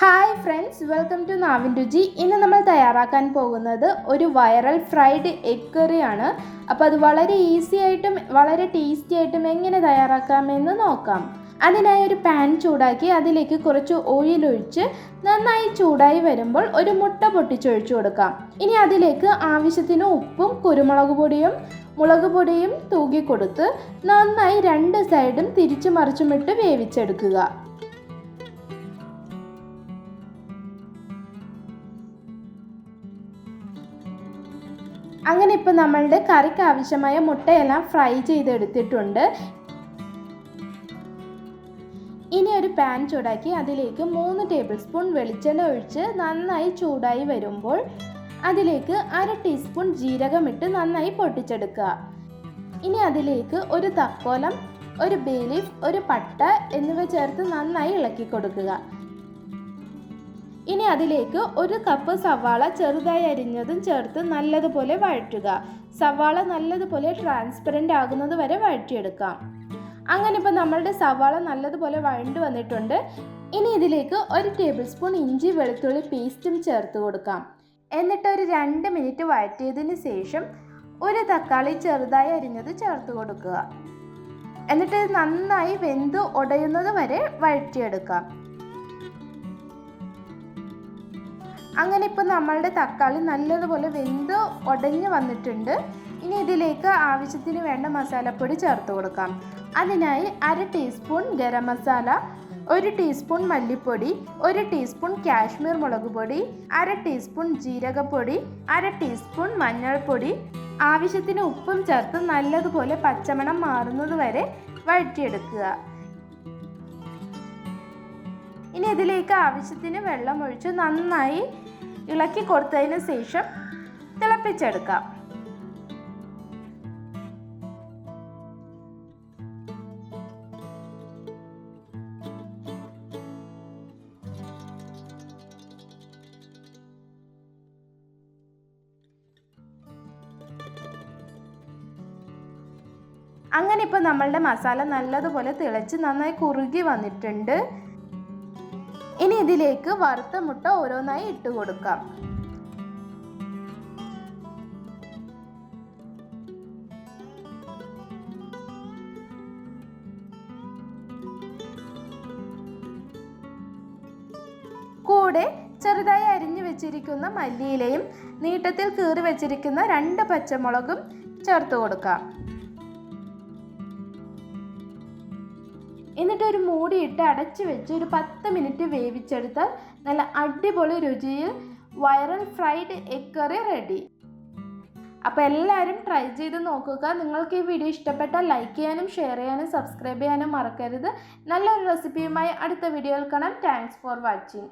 Hi friends welcome to Navin Ruchi ഇന്ന് നമ്മൾ തയ്യാറാക്കാൻ പോകുന്നത് ഒരു വൈറൽ ഫ്രൈഡ് എഗ് കറിയാണ് അപ്പോൾ അത് വളരെ ഈസി ആയിട്ടും വളരെ ടേസ്റ്റി ആയിട്ടും എങ്ങനെ തയ്യാറാക്കാമെന്ന് നോക്കാം. അതിനായി ഒരു പാൻ ചൂടാക്കി അതിലേക്ക് കുറച്ച് ഓയിൽ ഒഴിച്ച് നന്നായി ചൂടായി വരുമ്പോൾ ഒരു മുട്ട പൊട്ടിച്ചൊഴിച്ചു കൊടുക്കാം. ഇനി അതിലേക്ക് ആവശ്യത്തിന് ഉപ്പും കുരുമുളക് പൊടിയും മുളക് പൊടിയും തൂക്കി കൊടുത്ത് നന്നായി രണ്ട് സൈഡും തിരിച്ചു മറിച്ചുമിട്ട് വേവിച്ചെടുക്കുക. അങ്ങനെ ഇപ്പോൾ നമ്മളുടെ കറിക്ക് ആവശ്യമായ മുട്ടയെല്ലാം ഫ്രൈ ചെയ്തെടുത്തിട്ടുണ്ട്. ഇനി ഒരു പാൻ ചൂടാക്കി അതിലേക്ക് മൂന്ന് ടേബിൾ സ്പൂൺ വെളിച്ചെണ്ണ ഒഴിച്ച് നന്നായി ചൂടായി വരുമ്പോൾ അതിലേക്ക് അര ടീസ്പൂൺ ജീരകമിട്ട് നന്നായി പൊട്ടിച്ചെടുക്കുക. ഇനി അതിലേക്ക് ഒരു തക്കോലം ഒരു ബേലീഫ് ഒരു പട്ട എന്നിവ ചേർത്ത് നന്നായി ഇളക്കി കൊടുക്കുക. ഇനി അതിലേക്ക് ഒരു കപ്പ് സവാള ചെറുതായി അരിഞ്ഞതും ചേർത്ത് നല്ലതുപോലെ വഴറ്റുക. സവാള നല്ലതുപോലെ ട്രാൻസ്പെറന്റ് ആകുന്നത് വരെ വഴറ്റിയെടുക്കാം. അങ്ങനെ ഇപ്പോൾ നമ്മളുടെ സവാള നല്ലതുപോലെ വഴണ്ടു വന്നിട്ടുണ്ട്. ഇനി ഇതിലേക്ക് ഒരു ടേബിൾ സ്പൂൺ ഇഞ്ചി വെളുത്തുള്ളി പേസ്റ്റും ചേർത്ത് കൊടുക്കാം. എന്നിട്ട് ഒരു രണ്ട് മിനിറ്റ് വഴറ്റിയതിന് ശേഷം ഒരു തക്കാളി ചെറുതായി അരിഞ്ഞത് ചേർത്ത് കൊടുക്കുക. എന്നിട്ട് നന്നായി വെന്ത് ഉടയുന്നത് വരെ വഴറ്റിയെടുക്കാം. അങ്ങനെ ഇപ്പോൾ നമ്മളുടെ തക്കാളി നല്ലതുപോലെ വെന്ത് ഉടഞ്ഞു വന്നിട്ടുണ്ട്. ഇനി ഇതിലേക്ക് ആവശ്യത്തിന് വേണ്ട മസാലപ്പൊടി ചേർത്ത് കൊടുക്കാം. അതിനായി അര ടീസ്പൂൺ ഗരം മസാല ഒരു ടീസ്പൂൺ മല്ലിപ്പൊടി ഒരു ടീസ്പൂൺ കാശ്മീർ മുളക് പൊടി അര ടീസ്പൂൺ ജീരകപ്പൊടി അര ടീസ്പൂൺ മഞ്ഞൾപ്പൊടി. ആവശ്യത്തിന് ഉപ്പും ചേർത്ത് നല്ലതുപോലെ പച്ചമണം മാറുന്നത് വരെ വഴറ്റിയെടുക്കുക. ഇനി ഇതിലേക്ക് ആവശ്യത്തിന് വെള്ളം ഒഴിച്ച് നന്നായി ഇളക്കി കൊടുത്തതിന് ശേഷം തിളപ്പിച്ചെടുക്കാം. അങ്ങനെ ഇപ്പോൾ നമ്മളുടെ മസാല നല്ലതുപോലെ തിളച്ച് നന്നായി കുറുകി വന്നിട്ടുണ്ട്. ഇനി ഇതിലേക്ക് വറുത്ത മുട്ട ഓരോന്നായി ഇട്ട് കൊടുക്കാം. കൂടെ ചെറുതായി അരിഞ്ഞു വെച്ചിരിക്കുന്ന മല്ലിയിലയും നീട്ടത്തിൽ കീറി വെച്ചിരിക്കുന്ന രണ്ട് പച്ചമുളകും ചേർത്ത് കൊടുക്കാം. എന്നിട്ട് ഒരു മൂടിയിട്ട് അടച്ച് വെച്ച് ഒരു പത്ത് മിനിറ്റ് വേവിച്ചെടുത്താൽ നല്ല അടിപൊളി രുചിയിൽ viral fried egg curry ready. അപ്പോൾ എല്ലാവരും ട്രൈ ചെയ്ത് നോക്കുക. നിങ്ങൾക്ക് ഈ വീഡിയോ ഇഷ്ടപ്പെട്ടാൽ ലൈക്ക് ചെയ്യാനും ഷെയർ ചെയ്യാനും സബ്സ്ക്രൈബ് ചെയ്യാനും മറക്കരുത്. നല്ലൊരു റെസിപ്പിയുമായി അടുത്ത വീഡിയോയിൽ കാണാം. Thanks for watching